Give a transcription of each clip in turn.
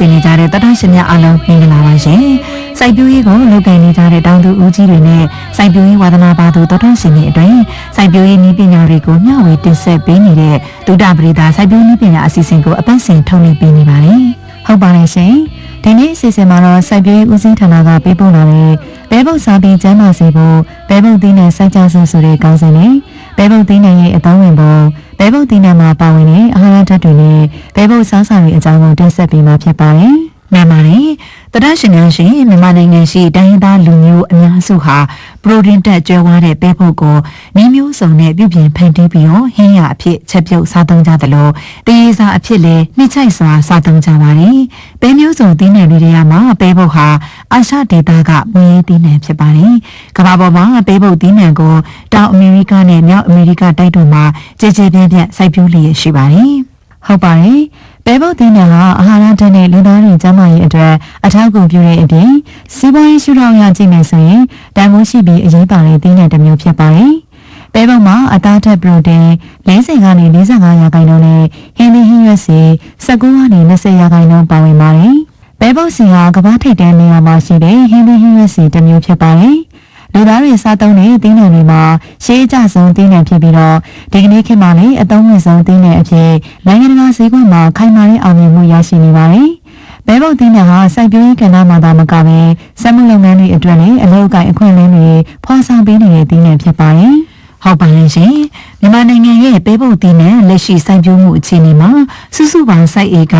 တို့ကိုနားဆင်နေကြတဲ့တတရှင်များအားလုံးမင်္ဂလာပါရှင်။စိုက်ပျိုးရေးကိုလုပ်ကိုင်နေကြတဲ့တောင်သူဦးကြီးတွေနဲ့စိုက်ပျိုးရေးဝါသနာပါသူတတရှင်တွေအတွင်းစိုက်ပျိုးရေးနည်းပညာတွေကိုမျှဝေတင်ဆက်ပေးနေတဲ့ဒုတာပရိသစိုက်ပျိုးနည်းပညာအစီအစဉ်ကိုအပတ်စဉ်ထုတ်လွှင့်ပေးနေပါတယ်။ဟုတ်ပါတယ်ရှင်။ဒီနေ့အစီအစဉ်မှာတော့စိုက်ပျိုးရေးဦးစီးဌာနကပေးပို့လာတဲ့ဘဲပုတ်စာပင်ကျမ်းမာစေဖို့ဘဲပုတ်သီးနဲ့စိုက်ကြစုဆိုတဲ့ကောင်းစဉ်နဲ့ ဘဲပုတ်သီးနဲ့ရဲ့အသုံးဝင်ပုံဘဲပုတ်သီးနဲ့မှာပါဝင်တဲ့အာဟာရဓာတ်တွေနဲ့ဘဲပုတ်စားစာတွေအကြောင်းကိုတင်ဆက်ပေးမှာဖြစ်ပါတယ်။ မှန်ပါတယ်။တရရှင်များရှင်မြန်မာနိုင်ငံရှိတိုင်းရင်းသားလူမျိုးအများစုဟာပရိုတင်းတက်ကျွဲဝါးတဲ့ပဲဖို့ကိုမိမျိုးစုံနဲ့ပြုပြင်ဖန်တီးပြီးတော့ဟင်းရအဖြစ်ချက်ပြုတ်စားသုံးကြသလိုတရေစာအဖြစ်လည်းနှစ်ချိုက်စွာစားသုံးကြပါတယ်။ပဲမျိုးစုံသီးနှံတွေထဲမှာပဲဖို့ဟာအာရှဒေသကမွေးသီးနှံဖြစ်ပါတယ်။ကမ္ဘာပေါ်မှာပဲဖို့သီးနှံကိုတောင်အမေရိကနဲ့မြောက်အမေရိကတိုက်တို့မှာကြည်ကြည်ပြန့်ပြန့်စိုက်ပျိုးလျက်ရှိပါတယ်။ဟုတ်ပါတယ်။ ပဲပုတ်သီးနှံဟာအာဟာရဓာတ်နဲ့လူသားတွေကျန်းမာရေးအတွက်အထောက်အကူပြုတဲ့အပြင်စီးပွားရေးရှုထောင့်အရကြည့်မယ်ဆိုရင်တန်ဖိုးရှိပြီးအရေးပါတဲ့သီးနှံတစ်မျိုးဖြစ်ပါတယ်။ပဲပုတ်မှာအသားထက်ပရိုတင်း40ကနေ45ရာခိုင်နှုန်းနဲ့ဟင်းသီးဟင်းရွက်စီ19ကနေ20ရာခိုင်နှုန်းပါဝင်ပါတယ်။ပဲပုတ်စီဟာကမ္ဘာထိပ်တန်းနေရာမှာရှိတဲ့ဟင်းသီးဟင်းရွက်စီတစ်မျိုးဖြစ်ပါတယ်။ လူသားတွေစားသုံးတဲ့သီးနှံတွေမှာရှေးအကျဆုံးသီးနှံဖြစ်ပြီးတော့ဒီကနေ့ခေတ်မှာလည်းအသုံးဝင်ဆုံးသီးနှံအဖြစ်နိုင်ငံတကာဈေးကွက်မှာခိုင်မာတဲ့အောင်မြင်မှုရရှိနေပါတယ်။ဘဲပုတ်သီးနှံဟာစိုက်ပျိုးရေးကဏ္ဍမှာသာမကဘဲစက်မှုလုပ်ငန်းတွေအတွက်လည်းအလုပ်အကိုင်အခွင့်အလမ်းတွေဖော်ဆောင်ပေးနေတဲ့သီးနှံဖြစ်ပါတယ်။ဟုတ်ပါရဲ့ရှင်မြန်မာနိုင်ငံရဲ့ပဲပုတ်သီးနှံလက်ရှိစိုက်ပျိုးမှုအခြေအနေမှာစုစုပေါင်းစိုက်ဧက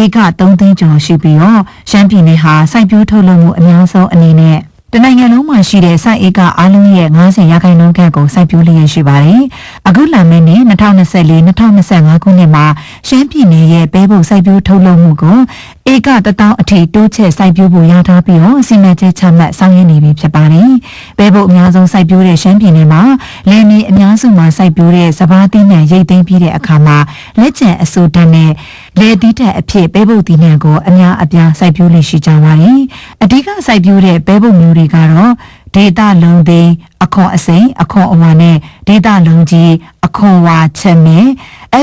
ဧက3သိန်းကျော်ရှိပြီးတော့ရှမ်းပြည်နယ်ဟာစိုက်ပျိုးထုတ်လုပ်မှုအများဆုံးအနေနဲ့ တနိုင်ငံလုံးမှာရှိတဲ့စိုက်ဧကအားလုံးရဲ့90ရာခိုင်နှုန်းခန့်ကိုစိုက်ပျိုးလျက်ရှိပါတယ်။အခုလာမယ့်နှစ်2024-2025ခုနှစ်မှာရှမ်းပြည်နယ်ရဲ့ပဲပုတ်စိုက်ပျိုးထုတ်လုပ်မှုကိုဧက1000အထိတိုးချဲ့စိုက်ပျိုးဖို့ရထားပြီးတော့စီမံချက်ချမှတ်ဆောင်ရွက်နေပြီဖြစ်ပါတယ်။ပဲပုတ်အများဆုံးစိုက်ပျိုးတဲ့ရှမ်းပြည်နယ်မှာလယ်မြေအများစုမှာစိုက်ပျိုးတဲ့စပါးသီးနှံရိတ်သိမ်းပြီးတဲ့အခါမှာလက်ကျန်အစိုးတန်းနဲ့ လယ်သီးတက်အဖြစ်ပဲပုတ်သီးနှံကိုအများအပြားစိုက်ပျိုးလို့ရှိကြပါတယ်။အဓိကစိုက်ပျိုးတဲ့ပဲပုတ်မျိုးတွေကတော့ ဒေတာလုံးသိန်းအခွန်အစိမ်းအခွန်အဝါနဲ့ဒေတာလုံးကြီးအခွန်ဝါချက်မဲ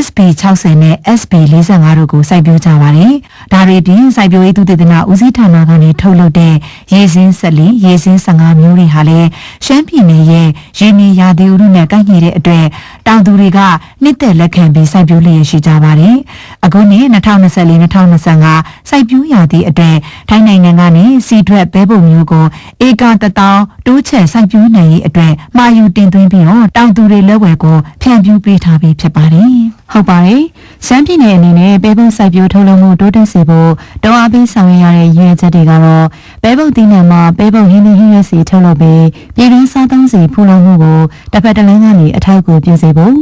SB 60နဲ့ SB 45တို့ကိုစိုက်ပျိုးကြပါတယ်။ဒါတွေပြင်စိုက်ပျိုးရေးသုတေသနဦးစီးဌာနကနေထုတ်လုပ်တဲ့ရေစင်းဆက်လီရေစင်း15မျိုးတွေဟာလည်းရှမ်းပြည်နယ်ရဲ့ရေမြေရာသီဥတုနဲ့ကိုက်ညီတဲ့အတွက်တောင်သူတွေကနှစ်သက်လက်ခံပြီးစိုက်ပျိုးလျက်ရှိကြပါတယ်။အခုနှစ်2024-2025စိုက်ပျိုးရာသီအတွက်ထိုင်းနိုင်ငံကနေစီထွက်ဘဲပုံမျိုးကိုဧက1000တိုးချဲ့စိုက်ပျိုးနိုင်ရေးအတွက်မှာယူတင်သွင်းပြီးတော့တောင်သူတွေလက်ဝယ်ကိုဖြန့်ဖြူးပေးထားပြီးဖြစ်ပါတယ်။ဟုတ်ပါတယ်။ရှမ်းပြည်နယ်အနေနဲ့ပဲပုတ်စိုက်ပျိုးထုတ်လုပ်မှုတိုးတက်စေဖို့တောင်းအားပေးဆောင်ရွက်ရတဲ့ရည်ရွယ်ချက်တွေကတော့ပဲပုတ်သီးနှံမှာပဲပုတ်ဟင်းသီးဟင်းရွက်စီထုတ်လုပ်ပြီးပြည်တွင်းစားသုံးစီဖူလုံမှုကိုတစ်ဖက်တစ်လမ်းကနေအထောက်အကူပြုစေဖို့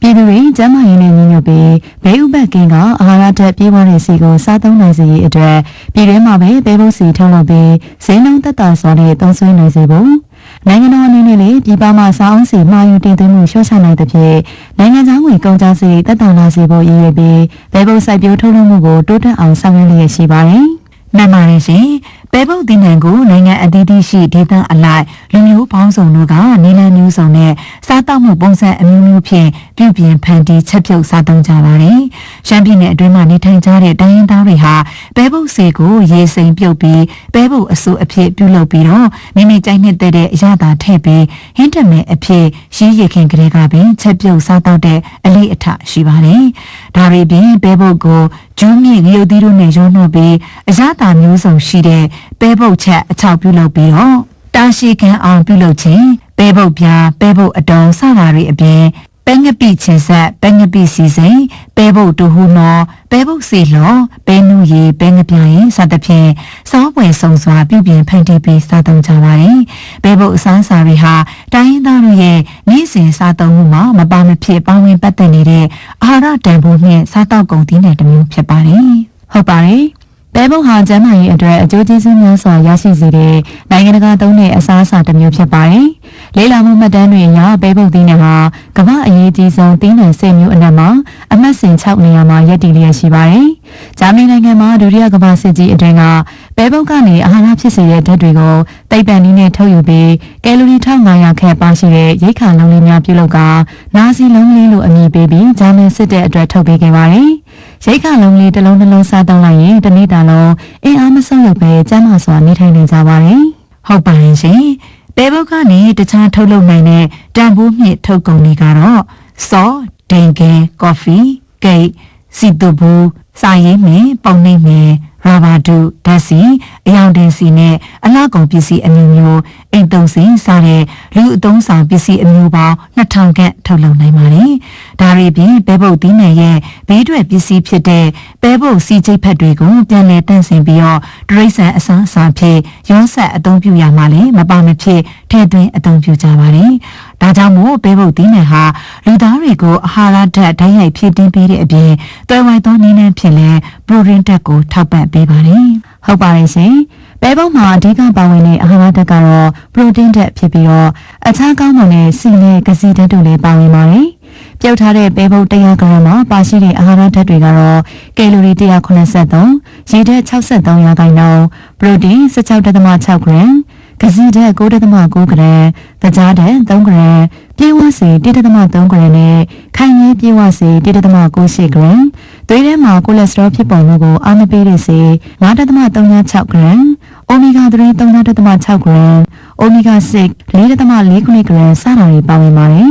ပြည်သူတွေကျန်းမာရေးနဲ့ညီညွတ်ပြီးဘေးဥပတ်ကင်းကအာဟာရဓာတ်ပြေးပွားတဲ့စီကိုစားသုံးနိုင်စေရေးအတွက်ပြည်တွင်းမှာပဲပဲပုတ်စီထုတ်လုပ်ပြီးဈေးနှုန်းသက်သာစွာနဲ့သုံးစွဲနိုင်စေဖို့နိုင်ငံတော်အနေနဲ့လည်းပြည်ပမှစားအောင်စီမှာယူတင်သွင်းမှုလျှော့ချနိုင်တဲ့ဖြင့်နိုင်ငံသားငွေကုန်ကျစရိတ်သက်သာလာစေဖို့ရည်ရွယ်ပြီးပဲပုတ်စိုက်ပျိုးထုတ်လုပ်မှုကိုတိုးတက်အောင်ဆောင်ရွက်လျက်ရှိပါတယ်။မှန်ပါတယ်ရှင်။ ပဲပုတ်တင်နံကိုနိုင်ငံအသီးသီးရှိဒေသအလိုက်လူမျိုးပေါင်းစုံတို့ကနေလမျိုးစုံနဲ့စားတောက်မှုပုံစံအမျိုးမျိုးဖြင့်ပြုပြင်ဖန်တီးချက်ပြုတ်စားသုံးကြပါတယ်။ရှမ်းပြည်နယ်အတွင်းမှာနေထိုင်ကြတဲ့တိုင်းရင်းသားတွေဟာပဲပုတ်စေကိုရေစိမ်ပြုတ်ပြီးပဲပုတ်အစိုးအဖြစ်ပြုလုပ်ပြီးတော့မိမိကြိုက်နှစ်သက်တဲ့အရသာထည့်ပြီးဟင်းတမဲအဖြစ်ရည်ရခင်ကလေးကပင်ချက်ပြုတ်စားတော့တဲ့အလေးအထရှိပါတယ်။ဒါတွေပြင်ပဲပုတ်ကိုကျူးမြင့်ရုပ်သီးတို့နဲ့ရုံးနှုတ်ပြီးအရသာမျိုးစုံရှိတဲ့ပဲပုတ်ချက်အချောက်ပြုလုပ်ပြီးတော့တာရှိခံအောင်ပြုလုပ်ခြင်းပဲပုတ်ပြားပဲပုတ်အတုံးစတာတွေအပြင်ပဲငပိချင်ဆက်ပဲငပိစီစိန်ပဲပုတ်တူဟူနော်ပဲပုတ်စီလောပဲနုရီပဲငပြရင်စသဖြင့်စောပွဲစုံစွာပြုပြင်ဖန်တီးပြီးစားသုံးကြပါတယ်ပဲပုတ်အစမ်းစာတွေဟာတိုင်းရင်းသားတို့ရဲ့နေ့စဉ်စားသုံးမှုမှာမပါမဖြစ်ပါဝင်ပတ်သက်နေတဲ့အာဟာရတန်ဖိုးနဲ့စားတောက်ကုန်သီးနယ်တစ်မျိုးဖြစ်ပါတယ်ဟုတ်ပါတယ် ပဲပုတ်ဟာကျန်းမာရေးအတွက်အကျိုးကျေးဇူးများစွာရရှိစေတဲ့နိုင်ငံတကာသုံးတဲ့အစားအစာတစ်မျိုးဖြစ်ပါတယ်။လေးလာမှုမှတ်တမ်းတွေအရပဲပုတ်သီးနှံဟာကမ္ဘာအရေးကြီးဆုံးသီးနှံ၁၀မျိုးအနက်မှာအမှတ်စဉ်6နေရာမှာရပ်တည်လျက်ရှိပါတယ်။ဂျာမနီနိုင်ငံမှာဒုတိယကမ္ဘာစစ်ကြီးအတွင်းကပဲပုတ်ကနေအာဟာရဖြစ်စေတဲ့ဓာတ်တွေကိုသိပ္ပံနည်းနဲ့ထုတ်ယူပြီးကယ်လိုရီ1500ခန့်ပါရှိတဲ့ရိတ်ခါလုံးလေးများပြုလုပ်ကနာစီလုံးလေးလိုအမည်ပေးပြီးဂျာမန်စစ်တပ်အတွက်ထုတ်ပေးခဲ့ပါတယ်။ ရိတ်ခလုံးလေးတစ်လုံးတစ်လုံးစားတော့လိုက်ရင်တစ်နေ့တာလုံးအင်းအားမဆုံးရုပ်ပဲကျန်းမာစွာနေထိုင်နေကြပါတယ်ဟုတ်ပါရင်ရှင်ပဲဘုတ်ကနေတခြားထုတ်လုပ်နိုင်တဲ့တန်ဖိုးမြင့်ထုတ်ကုန်တွေကတော့စောဒင်ကင်ကော်ဖီဂိတ်စီတူဘူးစာရေးမယ်ပုံနှိပ်မယ် ရာဘာဒူဓာတ်စီအယောင်တင်စီနဲ့အလှကုန်ပစ္စည်းအမျိုးမျိုးအိမ်သုံးစီစားတဲ့လူအသုံးဆောင်ပစ္စည်းအမျိုးပေါင်း2000ခန့်ထုတ်လုပ်နိုင်ပါတယ်။ဒါတွေပြင်ပဲပုတ်သီးနယ်ရဲ့ဘေးထွက်ပစ္စည်းဖြစ်တဲ့ပဲပုတ်စီချိတ်ဖက်တွေကိုပြန်လည်တန့်စင်ပြီးတော့ဒရိတ်ဆန်အစားအစာဖြစ်ရောဆက်အသုံးပြုရမှာလေမပါမဖြစ်ထည့်သွင်းအသုံးပြုကြပါတယ်။ ဒါကြောင့်မို့ပဲပုတ်သီးနယ်ဟာလူသားတွေကိုအာဟာရဓာတ်ဓာတ်ရိုက်ဖြစ်တင်းပေးတဲ့အပြင်တွယ်ဝိုက်သောနည်းနဲ့ဖြစ်လဲပရိုတင်းဓာတ်ကိုထောက်ပံ့ပေးပါတယ်။ဟုတ်ပါတယ်ရှင်။ပဲပုတ်မှာအဓိကပါဝင်တဲ့အာဟာရဓာတ်ကတော့ပရိုတင်းဓာတ်ဖြစ်ပြီးတော့အခြားကောင်းမွန်တဲ့ဆီနဲ့ကစီဓာတ်တို့လည်းပါဝင်ပါတယ်။ပြုတ်ထားတဲ့ပဲပုတ်100ဂရမ်မှာပါရှိတဲ့အာဟာရဓာတ်တွေကတော့ကီလိုရီ183ရေဓာတ်63ရာခိုင်နှုန်းပရိုတင်း16.6ဂရမ် ကစီဓာတ်9.9ဂရမ်တကြားဓာတ်3ဂရမ်ပြေဝစေ1.3ဂရမ်နဲ့ခိုင်ရဲပြေဝစေ1.98ဂရမ်သွေးထဲမှာကိုလက်စထရောဖြစ်ပေါ်မှုကိုအားမပေးတဲ့စေ9.36ဂရမ်အိုမီဂါ3 3.6ဂရမ်အိုမီဂါ6 4.4ဂရမ်စတာတွေပါဝင်ပါတယ်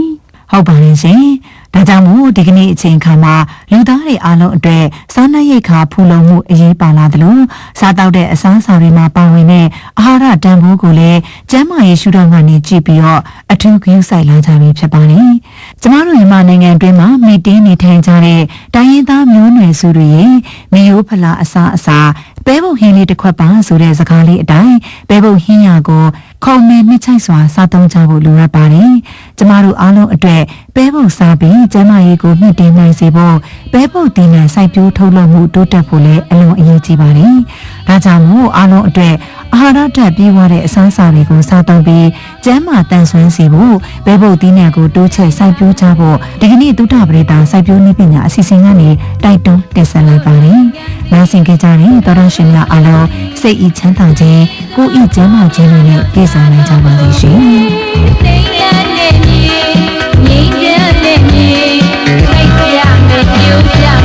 ဟုတ်ပါတယ်ရှင်။ဒါကြောင့်မို့ဒီကနေ့အချိန်အခါမှာ လူသားတွေအားလုံးအတွက်စားနပ်ရိက္ခာဖူလုံမှုအရေးပါလာသလိုစားတောက်တဲ့အစားအစာတွေမှာပါဝင်တဲ့အာဟာရတန်ဖိုးကိုလည်းကျန်းမာရေးရှုထောင့်ကနေကြည့်ပြီးတော့အထူးဂရုစိုက်လာကြပြီဖြစ်ပါတယ်။ကျမတို့မြန်မာနိုင်ငံအတွင်းမှာမိတင်းနေထိုင်ကြတဲ့တိုင်းရင်းသားမျိုးနွယ်စုတွေရဲ့မိယိုးဖလာအစားအစာပဲဘုတ်ဟင်းလေးတစ်ခွက်ပါဆိုတဲ့စကားလေးအတိုင်းပဲဘုတ်ဟင်းရကိုခုံမဲ့နှစ်ချိုက်စွာစားသုံးကြဖို့လိုအပ်ပါတယ်။ကျမတို့အားလုံးအတွက်ပဲဘုတ်စားပြီးကျန်းမာရေးကိုမြင့်တင်နိုင်စေဖို့ ပဲဘုတ်တင်တဲ့စိုက်ပျိုးထုတ်လုပ်မှုတိုးတက်ဖို့လည်းအလွန်အရေးကြီးပါတယ်။ဒါကြောင့်မို့အားလုံးအတွက်အာဟာရဓာတ်ပြည့်ဝတဲ့အစားအစာတွေကိုစားသုံးပြီးကျန်းမာတန်ဆွမ်းစေဖို့ပဲဘုတ်သီးနှံကိုတိုးချဲ့စိုက်ပျိုးကြဖို့ဒီကနေ့သုတပရိသစိုက်ပျိုးနည်းပညာအစီအစဉ်ကနေတိုက်တွန်းတင်ဆက်လိုက်ပါတယ်။နားဆင်ကြကြတဲ့သောရရှင်များအားလုံးစိတ်ဤချမ်းသာခြင်းကိုယ်ဤကျန်းမာခြင်းတွေနဲ့ပြည့်စုံနိုင်ကြပါစေရှင်။စိတ်ရတဲ့မြေငြိ မ်းတဲ့